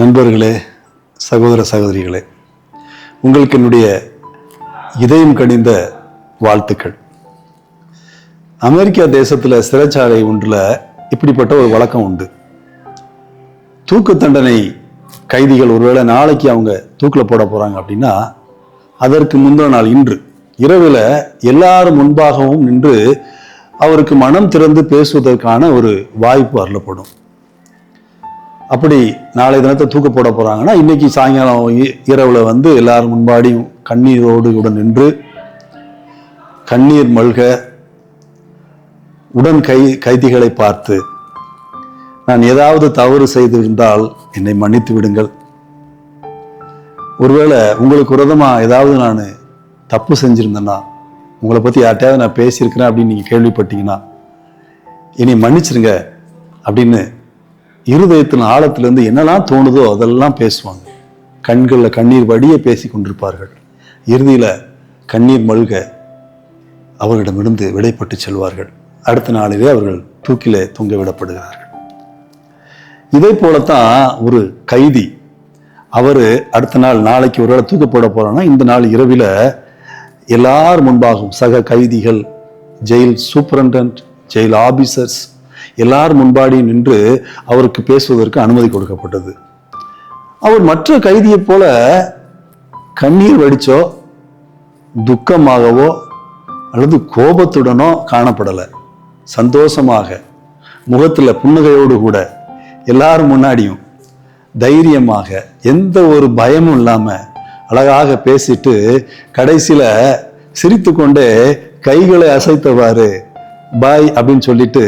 நண்பர்களே சகோதர சகோதரிகளே உங்களுக்கு என்னுடைய இதயம் கணிந்த வாழ்த்துக்கள். அமெரிக்கா தேசத்தில் சிறைச்சாலை ஒன்றில் இப்படிப்பட்ட ஒரு வழக்கம் உண்டு. தூக்கு தண்டனை கைதிகள் ஒருவேளை நாளைக்கு அவங்க தூக்கில் போட போகிறாங்க அப்படின்னா அதற்கு முந்தின நாள் இன்று இரவில் எல்லாரும் முன்பாகவும் நின்று அவருக்கு மனம் திறந்து பேசுவதற்கான ஒரு வாய்ப்பு அருளப்படும் அப்படி நாளை தினத்தை தூக்க போட போகிறாங்கன்னா இன்னைக்கு சாயங்காலம் இ- இரவுல வந்து எல்லாரும் முன்பாடியும் கண்ணீரோடு உடன் நின்று கண்ணீர் மல்க உடன் கை கைதிகளை பார்த்து நான் ஏதாவது தவறு செய்திருந்தால் என்னை மன்னித்து விடுங்கள். ஒருவேளை உங்களுக்கு விரதமாக ஏதாவது நான் தப்பு செஞ்சுருந்தேன்னா உங்களை பற்றி யார்ட்டையாவது நான் பேசியிருக்கிறேன் அப்படின்னு நீங்கள் கேள்விப்பட்டீங்கன்னா என்னை மன்னிச்சிருங்க அப்படின்னு இருதயத்தின் ஆழத்திலிருந்து என்னெல்லாம் தோணுதோ அதெல்லாம் பேசுவாங்க. கண்களில் கண்ணீர் வடிய பேசி கொண்டிருப்பார்கள். இறுதியில் கண்ணீர் மல்க அவர்களிடமிருந்து விடைப்பட்டு செல்வார்கள். அடுத்த நாளிலே அவர்கள் தூக்கிலே தொங்க விடப்படுகிறார்கள். இதே போலத்தான் ஒரு கைதி அவர் அடுத்த நாள் நாளைக்கு ஒரு வேளை தூக்க போட போகிறோன்னா இந்த நாள் இரவில் எல்லார் முன்பாகவும் சக கைதிகள் ஜெயில் சூப்பரண்டன்ட் ஜெயில் ஆபீசர்ஸ் எல்லார் முன்பாடியும் நின்று அவருக்கு பேசுவதற்கு அனுமதி கொடுக்கப்பட்டது. அவர் மற்ற கைதியைப் போல கண்ணீர் வடிச்சோ துக்கமாகவோ அல்லது கோபத்துடனோ காணப்படலை. சந்தோஷமாக முகத்தில் புன்னகையோடு கூட எல்லாரும் முன்னாடியும் தைரியமாக எந்த ஒரு பயமும் இல்லாமல் அழகாக பேசிட்டு கடைசியில சிரித்துக்கொண்டே கைகளை அசைத்தவாறு பாய் அப்படின்னு சொல்லிட்டு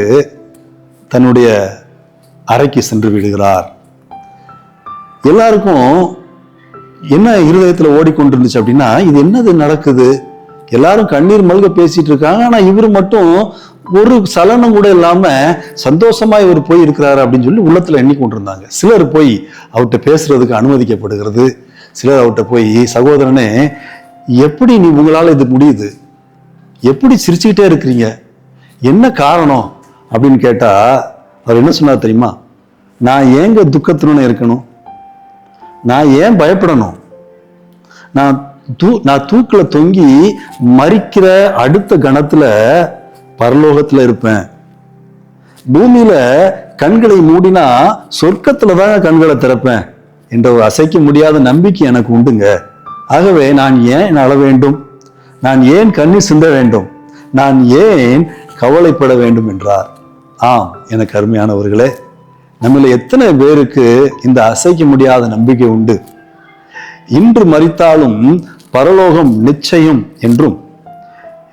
தன்னுடைய அறைக்கு சென்று விடுகிறார். எல்லாருக்கும் என்ன இருதயத்துல ஓடிக்கொண்டிருந்துச்சு அப்படின்னா இது என்னது நடக்குது? எல்லாரும் கண்ணீர் மல்க பேசிட்டு இருக்காங்க. ஆனா இவர் மட்டும் ஒரு சலனம் கூட இல்லாம சந்தோஷமா இவர் போய் இருக்கிறாரு அப்படின்னு சொல்லி உள்ளத்துல எண்ணிக்கொண்டிருந்தாங்க. சிலர் போய் அவர்கிட்ட பேசுறதுக்கு அனுமதிக்கப்படுகிறது சிலர் அவர்கிட்ட போய் சகோதரனே எப்படி நீ உங்களால் இது முடியுது? எப்படி சிரிச்சுக்கிட்டே இருக்கிறீங்க? என்ன காரணம்? அப்படின்னு கேட்டால் அவர் என்ன சொன்னார் தெரியுமா? நான் ஏங்க துக்கத்துடன் இருக்கணும்? நான் ஏன் பயப்படணும்? நான் தூ நான் தூக்கில் தொங்கி மறிக்கிற அடுத்த கணத்தில் பரலோகத்தில் இருப்பேன். பூமியில் கண்களை மூடினா சொர்க்கத்தில் தான் கண்களை திறப்பேன். என்ற ஒரு அசைக்க முடியாத நம்பிக்கை எனக்கு உண்டுங்க. ஆகவே நான் ஏன் அழ வேண்டும்? நான் ஏன் கண்ணீர் சிந்த வேண்டும்? நான் ஏன் கவலைப்பட வேண்டும் என்றார்? ஆம் எனக்கு அருமையானவர்களே நம்மள எத்தனை பேருக்கு இந்த அசைக்க முடியாத நம்பிக்கை உண்டு? இன்று மறித்தாலும் பரலோகம் நிச்சயம் என்றும்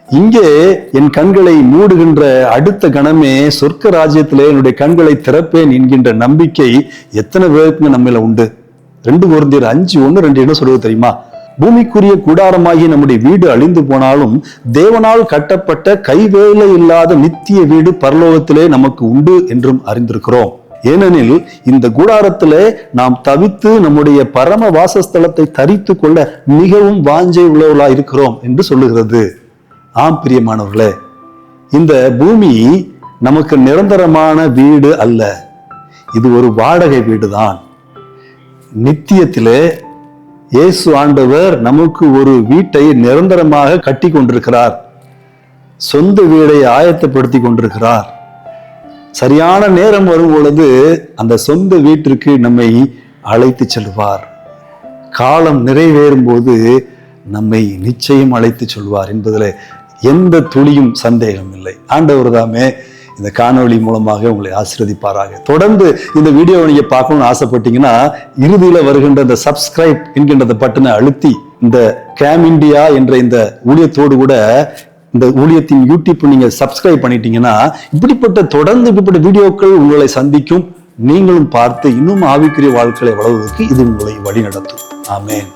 இங்கே என் கண்களை மூடுகின்ற அடுத்த கணமே சொர்க்க ராஜ்யத்திலே என்னுடைய கண்களை திறப்பேன் என்கின்ற நம்பிக்கை எத்தனை பேருக்கு நம்மள உண்டு? ரெண்டு குருந்தியர் அஞ்சு ஒன்று ரெண்டு என்ன சொல்வது தெரியுமா? பூமிக்குரிய கூடாரமாகி நம்முடைய வீடு அழிந்து போனாலும் தேவனால் கட்டப்பட்ட கைவேலை இல்லாத நித்திய வீடு பரலோகத்திலே நமக்கு உண்டு என்றும் அறிந்திருக்கிறோம். ஏனெனில் இந்த கூடாரத்திலே நாம் தவித்து நம்முடைய பரம வாசஸ்தலத்தை தரித்து கொள்ள மிகவும் வாஞ்சை உள்ளவர்களா இருக்கிறோம் என்று சொல்லுகிறது. ஆம் பிரியமானவர்களே இந்த பூமி நமக்கு நிரந்தரமான வீடு அல்ல. இது ஒரு வாடகை வீடுதான். நித்தியத்திலே இயேசு ஆண்டவர் நமக்கு ஒரு வீட்டை நிரந்தரமாக கட்டி கொண்டிருக்கிறார் சொந்த வீடை ஆயத்தப்படுத்தி கொண்டிருக்கிறார். சரியான நேரம் வரும் பொழுது அந்த சொந்த வீட்டிற்கு நம்மை அழைத்து செல்வார். காலம் நிறைவேறும் போது நம்மை நிச்சயம் அழைத்து சொல்வார் என்பதில் எந்த துளியும் சந்தேகம் இல்லை ஆண்டவர் தாமே இந்த காணொளி மூலமாக உங்களை ஆசீர்வதிப்பாராக. தொடர்ந்து இந்த வீடியோவை நீங்க பார்க்கணும்னு ஆசைப்பட்டீங்கன்னா இறுதியில வருகின்ற இந்த சப்ஸ்கிரைப் என்கின்ற பட்டனை அழுத்தி இந்த கேம் இந்தியா என்ற இந்த ஊழியத்தோடு கூட இந்த ஊழியத்தின் யூடியூப் நீங்க சப்ஸ்கிரைப் பண்ணிட்டீங்கன்னா இப்படிப்பட்ட தொடர்ந்து இப்படிப்பட்ட வீடியோக்கள் உங்களை சந்திக்கும். நீங்களும் பார்த்து இன்னும் ஆவிக்குரிய வாழ்க்கையை வளர்வதற்கு இது உங்களை வழி நடத்தும் ஆமென்